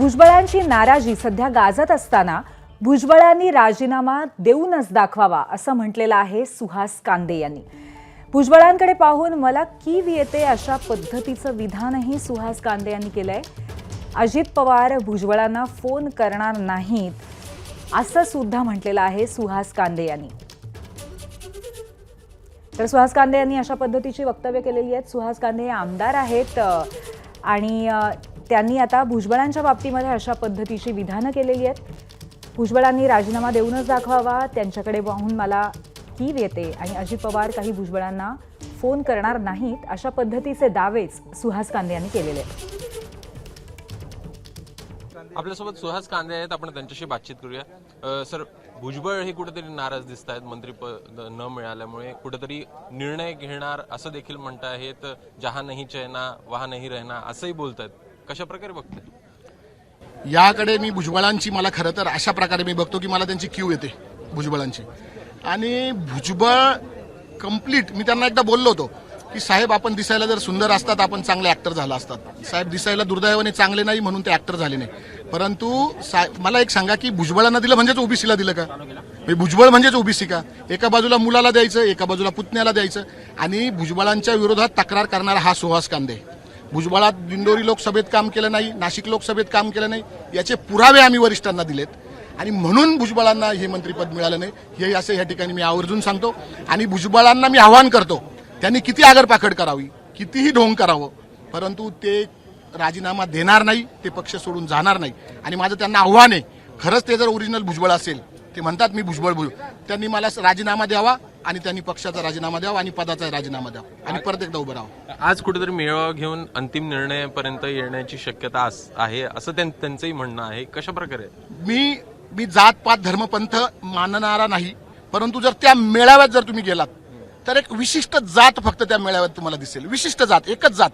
भुजबळांची नाराजी सध्या गाजत असताना भुजबळांनी राजीनामा देऊनच दाखवावा असं म्हटलेलं आहे सुहास कांदे यांनी. भुजबळांकडे पाहून मला कीव येते अशा पद्धतीचं विधानही सुहास कांदे यांनी केलंय. अजित पवार भुजबळांना फोन करणार नाहीत असं सुद्धा म्हटलेलं आहे सुहास कांदे यांनी. तर सुहास कांदे यांनी अशा पद्धतीची वक्तव्य केलेली आहेत. सुहास कांदे हे आमदार आहेत आणि त्यांनी आता भुजबळांच्या बाबतीमध्ये अशा पद्धतीची विधानं केलेली आहेत. भुजबळांनी राजीनामा देऊनच दाखवावा. त्यांच्याकडे वाहून मला कीव येते आणि अजित पवार काही भुजबळांना फोन करणार नाहीत अशा पद्धतीचे दावेच सुहास कांदे यांनी केलेले आहेत. आपल्यासोबत सुहास कांदे आहेत. आपण त्यांच्याशी बातचीत करूया. सर भुजबळ हे कुठेतरी नाराज दिसत आहेत. मंत्रीपद न मिळाल्यामुळे कुठेतरी निर्णय घेणार असं देखील म्हणत आहेत जहा नाही चैना वहा नाही रहना असंही बोलत आहेत कशा प्रकारे बघताय? याकडे मी भुजबळांची मला खरं तर अशा प्रकारे मी बघतो की मला त्यांची क्यू येते भुजबळांची. आणि भुजबळ कंप्लीट मी त्यांना एकदा बोललो होतो की साहेब आपण दिसायला जर सुंदर असतात आपण चांगले ऍक्टर झाला असतात. साहेब दिसायला दुर्दैवाने चांगले नाही म्हणून ते ऍक्टर झाले नाही. परंतु साहेब मला एक सांगा की भुजबळांना दिलं म्हणजेच ओबीसीला दिलं का? म्हणजे भुजबळ म्हणजेच ओबीसी का? एका बाजूला मुलाला द्यायचं एका बाजूला पुतण्याला द्यायचं आणि भुजबळांच्या विरोधात तक्रार करणारा हा सुहास कांदे. भुजबळात दिंडोरी लोकसभेत काम केलं नाही नाशिक लोकसभेत काम केलं नाही याचे पुरावे आम्ही वरिष्ठांना दिलेत. आणि म्हणून भुजबळांना हे मंत्रीपद मिळालं नाही. हे असं या ठिकाणी मी आवर्जून सांगतो. आणि भुजबळांना मी आव्हान करतो त्यांनी किती आगरपाखड करावी कितीही ढोंग करावं परंतु ते राजीनामा देणार नाही ते पक्ष सोडून जाणार नाही. आणि माझं त्यांना आव्हान आहे खरंच ते जर ओरिजिनल भुजबळ असेल ते म्हणतात मी भुजबळ भुज त्यांनी मला राजीनामा द्यावा आणि त्यांनी पक्षाचा राजीनामा द्यावा आणि पदाचा राजीनामा द्यावा. आणि परत एकदा उभं राहावं. आज कुठेतरी मेळावा घेऊन अंतिम निर्णयापर्यंत येण्याची शक्यता आहे असं त्यां- त्यांचंही म्हणणं आहे. कशा प्रकारे? मी मी जात पात धर्मपंथ मानणारा नाही परंतु जर त्या मेळाव्यात जर तुम्ही गेलात तर एक विशिष्ट जात फक्त त्या मेळाव्यात तुम्हाला दिसेल. विशिष्ट जात एकच जात.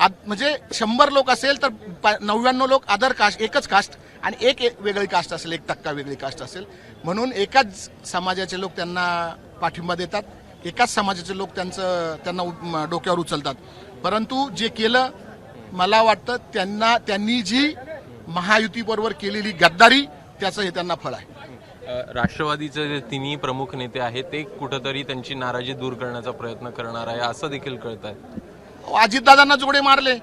आद- म्हणजे शंभर लोक असेल तर पा- नव्याण्णव लोक अदर कास्ट एकच कास्ट आणि एक एक वेगळी कास्ट असेल एक टक्का वेगळी कास्ट असेल. म्हणून एकाच समाजाचे लोक त्यांना पाठिंबा देतात. एकाच समाजाचे लोक त्यांचं त्यांना डोक्यावर उचलतात. परंतु जे केलं मला वाटतं त्यांना त्यांनी जी महायुतीबरोबर केलेली गद्दारी त्याचं हे त्यांना फळ आहे. राष्ट्रवादीचे जे तिन्ही प्रमुख नेते आहेत ते कुठेतरी त्यांची नाराजी दूर करण्याचा प्रयत्न करणार आहे असं देखील कळत आहे अजितदादांना जोडे मारले.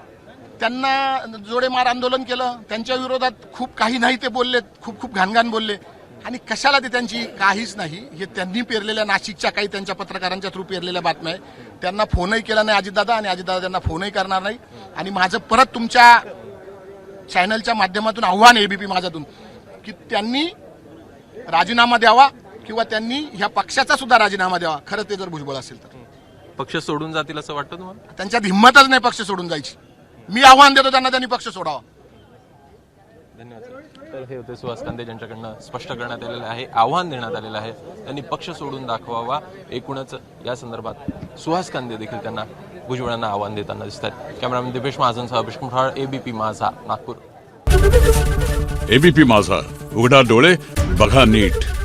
त्यांना जोडे मार आंदोलन केलं. त्यांच्या विरोधात खूप काही नाही ते बोलले खूप खूप घाणघाण बोलले. आणि कशाला ते त्यांची काहीच नाही? हे त्यांनी पेरलेल्या नाशिकच्या काही त्यांच्या पत्रकारांच्या थ्रू पेरलेल्या बातम्या आहे त्यांना फोनही केला नाही अजितदादा आणि अजितदादा त्यांना फोनही करणार नाही. आणि माझं परत तुमच्या चॅनलच्या माध्यमातून आव्हान एबीपी माझ्यातून की त्यांनी राजीनामा द्यावा किंवा त्यांनी ह्या पक्षाचा सुद्धा राजीनामा द्यावा. खरं ते जर भुजबळ असेल तर. पक्ष सोडून जातील असं वाटतं तुम्हाला? त्यांच्यात हिंमतच नाही पक्ष सोडून जायची. मी आव्हान देतो त्यांना त्यांनी पक्ष सोडावा. धन्यवाद. तर हे होते. सुहास कांदे ज्यांच्याकडनं स्पष्ट करण्यात आलेलं आहे आव्हान देण्यात आलेलं आहे. त्यांनी पक्ष सोडून दाखवावा एकूणच या संदर्भात सुहास कांदे देखील त्यांना भुजबळांना आव्हान देताना दिसत आहेत. कॅमेरामॅन दिपेश महाजनसह अभिषेक मुठाळ एबीपी माझा नागपूर. एबीपी माझा. उघडा डोळे बघा नीट.